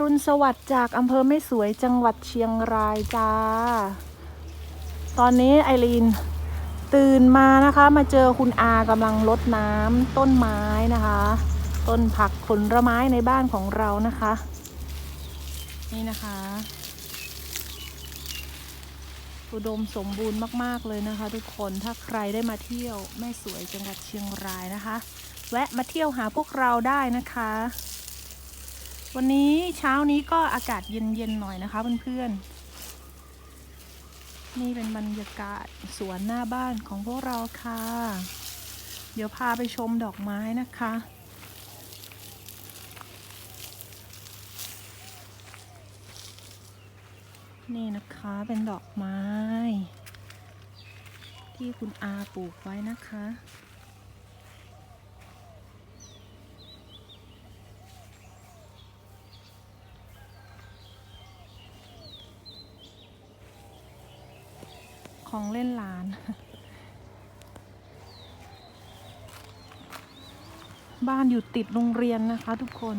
รุณสวัสดิ์จากอำเภอไม่สวยจังหวัดเชียงรายจ้า ตอนนี้ไอรีนตื่นมานะคะ มาเจอคุณอากำลังรดน้ำต้นไม้นะคะ ต้นผักผลไม้ในบ้านของเรานะคะ นี่นะคะ อุดมสมบูรณ์มาก ๆ เลยนะคะ ทุกคนถ้าใครได้มาเที่ยวแม่สวยจังหวัดเชียงรายนะคะ แวะมาเที่ยวหาพวกเราได้นะคะ วันนี้เช้านี้ก็อากาศเย็นๆหน่อยนะคะเพื่อนๆ นี่เป็นบรรยากาศสวนหน้าบ้านของพวกเราค่ะ เดี๋ยวพาไปชมดอกไม้นะคะ นี่นะคะเป็นดอกไม้ ที่คุณอาปลูกไว้นะคะ ของเล่นหลาน บ้านอยู่ติดโรงเรียนนะคะทุกคน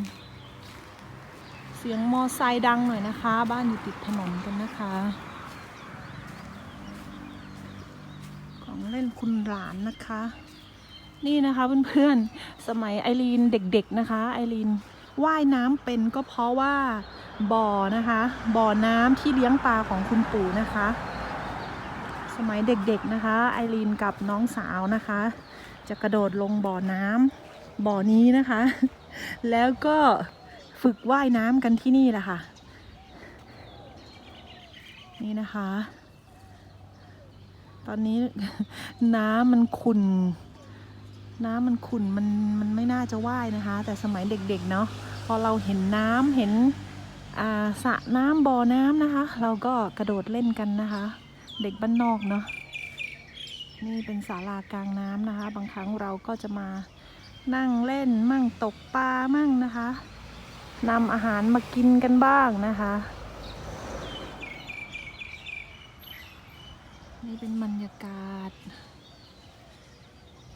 เสียงมอไซค์ดังหน่อยนะคะ บ้านอยู่ติดถนนกันนะคะ ของเล่นคุณหลานนะคะ นี่นะคะเพื่อนๆ สมัยไอรีนเด็กๆนะคะ ไอรีนว่ายน้ำเป็นก็เพราะว่าบ่อนะคะ บ่อน้ำที่เลี้ยงปลาของคุณปู่นะคะ สมัยเด็กๆนะคะไอรีนกับน้องสาวนะคะ จะกระโดดลงบ่อน้ำบ่อนี้นะคะ แล้วก็ฝึกว่ายน้ำกันที่นี่แหละค่ะ นี่นะคะ ตอนนี้น้ำมันขุ่นน้ำมันขุ่นมันมันไม่น่าจะว่ายนะคะ แต่สมัยเด็กๆเนาะพอเราเห็นน้ำเห็นสระน้ำบ่อน้ำนะคะ เราก็กระโดดเล่นกันนะคะ เด็กบ้านนอกเนาะนี่เป็นศาลากลางน้ำนะคะ บางครั้งเราก็จะมานั่งเล่นมั่งตกปลามั่งนะคะนำอาหารมากินกันบ้างนะคะ นี่เป็นบรรยากาศ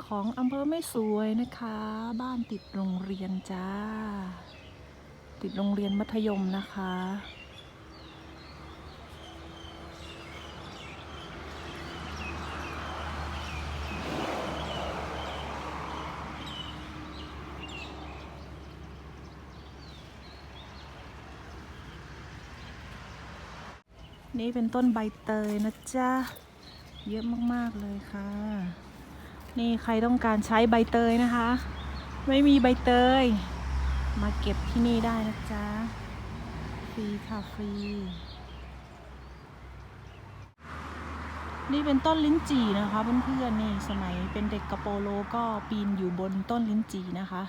ของอำเภอไม่สวยนะคะ บ้านติดโรงเรียนจ้า ติดโรงเรียนมัธยมนะคะ นี่เป็นต้นใบเตยนะจ๊ะ เยอะมากๆเลยค่ะ นี่ใครต้องการใช้ใบเตยนะคะ ไม่มีใบเตย มาเก็บที่นี่ได้นะจ๊ะ ฟรีค่ะฟรี นี่เป็นต้นลิ้นจี่นะคะเพื่อนๆนี่สมัยเป็นเด็กกระโปโลก็ปีนอยู่บนต้นลิ้นจี่นะคะ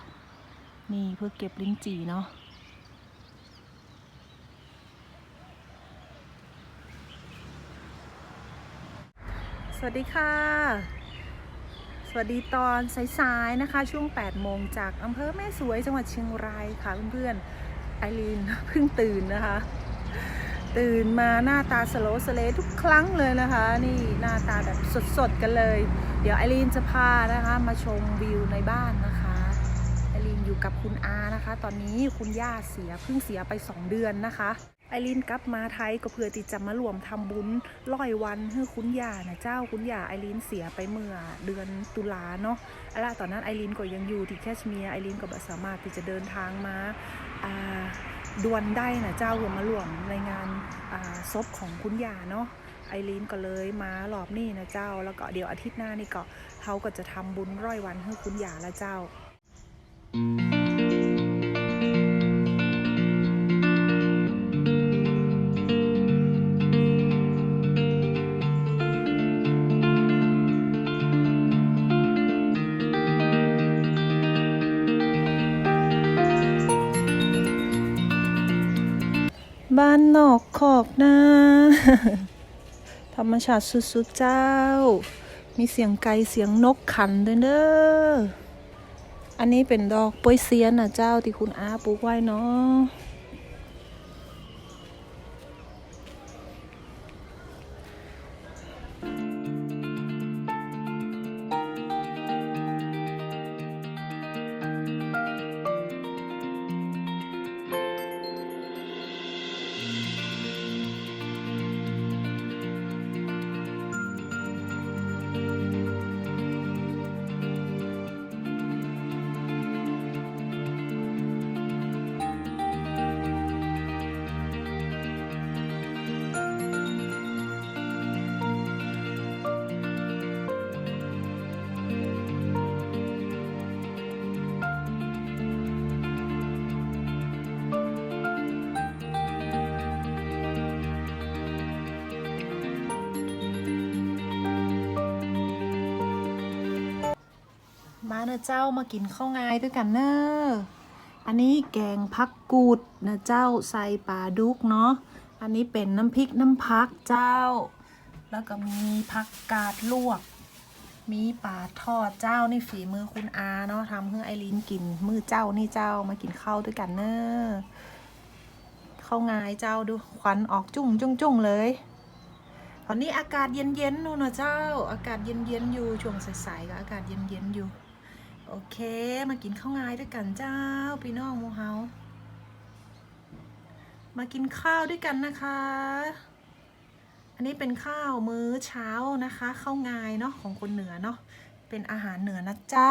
นี่เพื่อเก็บลิ้นจี่เนาะ สวัสดีค่ะ สวัสดีตอนสายๆนะคะ ช่วง 8 โมงจากอำเภอแม่สวยจังหวัดเชียงรายค่ะเพื่อนๆไอรีนเพิ่งตื่นนะคะ ตื่นมาหน้าตาสโลว์สเลทุกครั้งเลยนะคะ นี่หน้าตาแบบสดๆกันเลย เดี๋ยวไอรีนจะพานะคะ มาชมวิวในบ้านนะคะ อยู่กับคุณอานะคะ ตอนนี้คุณย่าเสียเพิ่งเสียไป 2 เดือนนะคะไอรีนกลับมาไทยก็เพื่อที่จะมารวมทำบุญร้อยวันให้คุณย่านะเจ้าคุณย่าไอรีนเสียไปเมื่อเดือนตุลาเนาะอะล่ะตอนนั้นไอรีนก็ยังอยู่ที่แคชเมียร์ไอรีนก็บสามารถที่จะเดินทางมาอ่าดวนได้นะเจ้าเพื่อมารวมในงานอ่าศพของคุณย่าเนาะไอรีนก็เลยมารอบนี้นะเจ้า แล้วก็เดี๋ยวอาทิตย์หน้านี่ก็เขาก็จะทำบุญร้อยวันให้คุณย่าละเจ้า บ้านนอกขอกนาธรรมชาติสุดๆเจ้า มีเสียงไก่เสียงนกขันด้วยเด้อ อันนี้เป็นดอกปวยเซียนนะเจ้าที่คุณอาปลูกไว้เนาะ นะเจ้ามากินข้าวงายด้วยกันเนอะอันนี้แกงพักกูดนะเจ้าใส่ปลาดุกเนาะ อันนี้เป็นน้ำพริกน้ำพักเจ้า แล้วก็มีผักกาดลวก มีปลาทอดเจ้านี่ฝีมือคุณอาเนาะทำให้ไอรินกินมือเจ้านี่เจ้ามากินข้าวด้วยกันเนอะข้าวงายเจ้าดูควันออกจุ้งจุ้งจุ้งเลยตอนนี้อากาศเย็นๆนู่นนะเจ้า อากาศเย็นๆอยู่ช่วงสายๆก็อากาศเย็นๆอยู่ โอเค มากินข้าวงายด้วยกันเจ้า พี่น้องมูเฮา มากินข้าวด้วยกันนะคะ อันนี้เป็นข้าวมื้อเช้านะคะข้าวงายเนาะของคนเหนือเนาะ เป็นอาหารเหนือนะจ๊ะ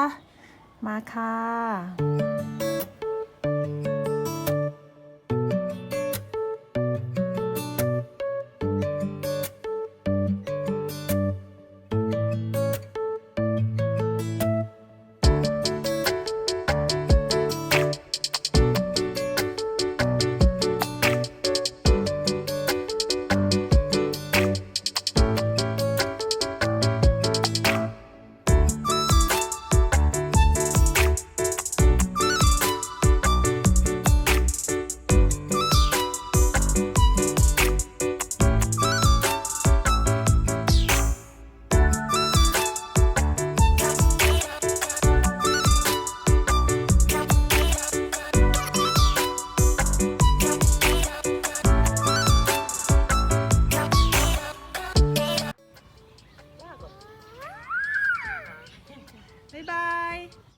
มาค่ะ 拜拜。